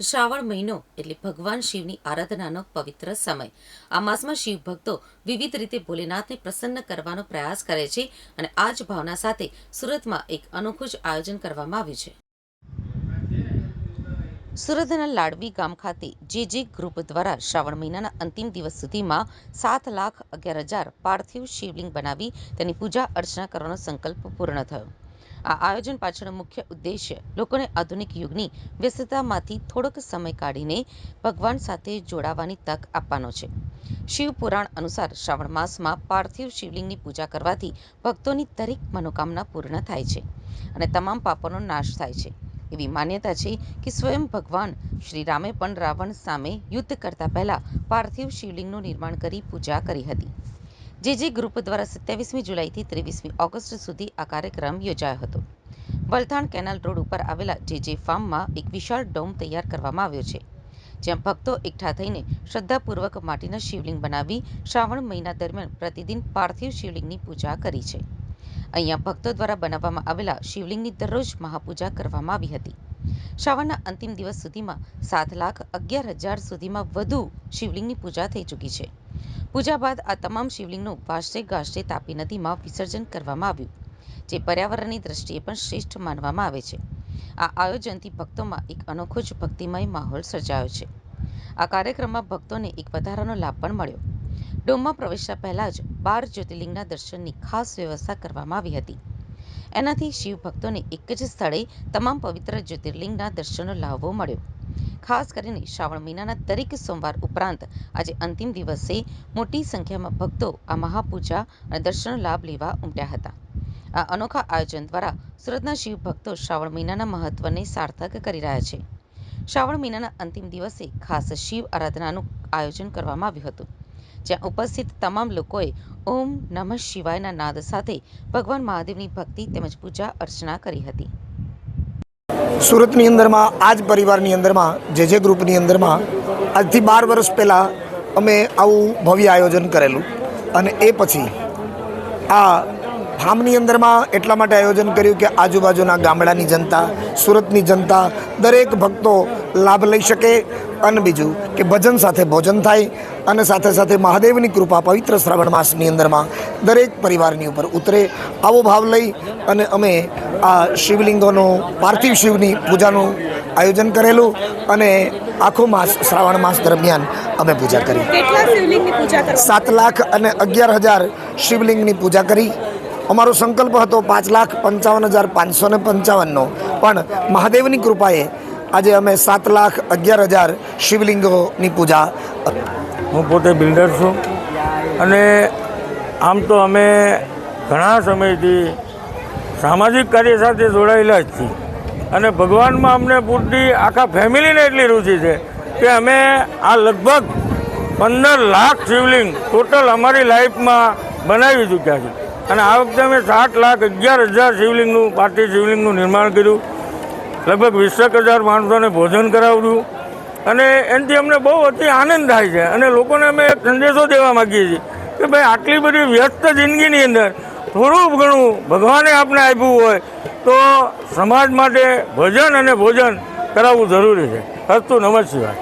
શ્રાવણ મહિનો એટલે ભગવાન શિવની આરાધનાનો પવિત્ર સમય. આ માસમાં શિવ ભક્તો વિવિધ રીતે ભોલેનાથને પ્રસન્ન કરવાનો પ્રયાસ કરે છે અને આ જ ભાવના સાથે સુરતમાં એક અનોખું જ આયોજન કરવામાં આવ્યું છે. સુરતના લાડવી ગામ ખાતે જે જે ગ્રુપ દ્વારા શ્રાવણ મહિનાના અંતિમ દિવસ સુધીમાં સાત લાખ અગિયાર હજાર પાર્થિવ શિવલિંગ બનાવી તેની પૂજા અર્ચના કરવાનો સંકલ્પ પૂર્ણ થયો. આ આયોજન પાછળનો મુખ્ય ઉદ્દેશ્ય લોકોને આધુનિક યુગની વ્યસ્તતામાંથી થોડોક સમય કાઢીને ભગવાન સાથે જોડાવાની તક આપવાનો છે. શિવ પુરાણ અનુસાર શ્રાવણ માસમાં પાર્થિવ શિવલિંગની પૂજા કરવાથી ભક્તોની દરેક મનોકામના પૂર્ણ થાય છે અને તમામ પાપોનો નાશ થાય છે. એવી માન્યતા છે કે સ્વયં ભગવાન શ્રી રામે પણ રાવણ સામે યુદ્ધ કરતા પહેલા પાર્થિવ શિવલિંગનું નિર્માણ કરી પૂજા કરી હતી. જે જે ગ્રુપ દ્વારા સત્યાવીસમી જુલાઈથી ત્રેવીસમી ઓગસ્ટ સુધી આ કાર્યક્રમ યોજાયો હતો. વલથાણ કેનાલ રોડ ઉપર આવેલા જે જે ફાર્મમાં એક વિશાળ ડોમ તૈયાર કરવામાં આવ્યો છે, જ્યાં ભક્તો એકઠા થઈને શ્રદ્ધાપૂર્વક માટીના શિવલિંગ બનાવી શ્રાવણ મહિના દરમિયાન પ્રતિદિન પાર્થિવ શિવલિંગની પૂજા કરી છે. અહીંયા ભક્તો દ્વારા બનાવવામાં આવેલા શિવલિંગની દરરોજ મહાપૂજા કરવામાં આવી હતી. શ્રાવણના અંતિમ દિવસ સુધીમાં સાત લાખ અગિયાર હજાર સુધીમાં વધુ શિવલિંગની પૂજા થઈ ચૂકી છે. પૂજા બાદ આ તમામ શિવલિંગનું વાજતે ગાજતે તાપી નદીમાં વિસર્જન કરવામાં આવ્યું, જે પર્યાવરણની દ્રષ્ટિએ પણ શ્રેષ્ઠ માનવામાં આવે છે. આ આયોજનથી ભક્તોમાં એક અનોખો જ ભક્તિમય માહોલ સર્જાયો છે. આ કાર્યક્રમમાં ભક્તોને એક વધારાનો લાભ પણ મળ્યો. ડોમમાં પ્રવેશતા પહેલા જ બાર જ્યોતિર્લિંગના દર્શનની ખાસ વ્યવસ્થા કરવામાં આવી હતી. એનાથી શિવ ભક્તોને એક જ સ્થળે તમામ પવિત્ર જ્યોતિર્લિંગના દર્શનનો લાહવો મળ્યો. ખાસ કરીને શ્રાવણ મહિનાના દરેક સોમવાર ઉપરાંત આજે અંતિમ દિવસે મોટી સંખ્યામાં ભક્તો આ મહાપૂજા અને દર્શનનો લાભ લેવા ઉમટ્યા હતા. આ અનોખા આયોજન દ્વારા સુરતના શિવ ભક્તો શ્રાવણ મહિનાના મહત્વને સાર્થક કરી રહ્યા છે. શ્રાવણ મહિનાના અંતિમ દિવસે ખાસ શિવ આરાધનાનું આયોજન કરવામાં આવ્યું હતું. જ્યાં ઉપસ્થિત તમામ લોકોએ ઓમ નમઃ શિવાયના નાદ સાથે ભગવાન મહાદેવની ભક્તિ તેમજ પૂજા અર્ચના કરી હતી. સુરતની અંદરમાં આ જ પરિવારની અંદરમાં, જે જે ગ્રુપની અંદરમાં, આજથી બાર વર્ષ પહેલાં અમે આવું ભવ્ય આયોજન કરેલું. અને એ પછી આ ફાર્મની અંદરમાં એટલા માટે આયોજન કર્યું કે આજુબાજુના ગામડાની જનતા, સુરતની જનતા, દરેક ભક્તો લાભ લઈ શકે અને બીજું કે ભજન સાથે ભોજન થાય અને સાથે સાથે મહાદેવની કૃપા પવિત્ર શ્રાવણ માસની અંદરમાં દરેક પરિવારની ઉપર ઉતરે આવો ભાવ લઈ અને અમે આ શિવલિંગોનું પાર્થિવ શિવની પૂજાનું આયોજન કરેલું અને આખો માસ શ્રાવણ માસ દરમિયાન અમે પૂજા કરી. સાત લાખ અને અગિયાર હજાર શિવલિંગની પૂજા કરી. અમારો સંકલ્પ હતો પાંચ લાખ પંચાવન હજાર પાંચસો ને પંચાવનનો. પણ મહાદેવની કૃપાએ આજે અમે સાત લાખ અગિયાર હજાર શિવલિંગોની પૂજા. હું પોતે બિલ્ડર છું. અને આમ તો અમે ઘણા સમયથી સામાજિક કાર્ય સાથે જોડાયેલા જ છીએ. અને ભગવાનમાં અમને પૂરતી આખા ફેમિલીને એટલી રુચિ છે કે અમે આ લગભગ પંદર લાખ શિવલિંગ ટોટલ અમારી લાઈફમાં બનાવી ચૂક્યા છે. અને આ વખતે અમે સાત લાખ અગિયાર હજાર શિવલિંગનું, પાર્ટી શિવલિંગનું નિર્માણ કર્યું. લગભગ વીસેક હજાર માણસોને ભોજન કરાવ્યું. અને એનાથી અમને બહુ અતિ આનંદ થાય છે. અને લોકોને અમે એક સંદેશો દેવા માગીએ છીએ કે ભાઈ, આટલી બધી વ્યસ્ત જિંદગીની અંદર થોડું ઘણું ભગવાને આપણે આપ્યું હોય, તો સમાજ માટે ભજન અને ભોજન કરાવવું જરૂરી છે. હસ્તુ નમસ્કાર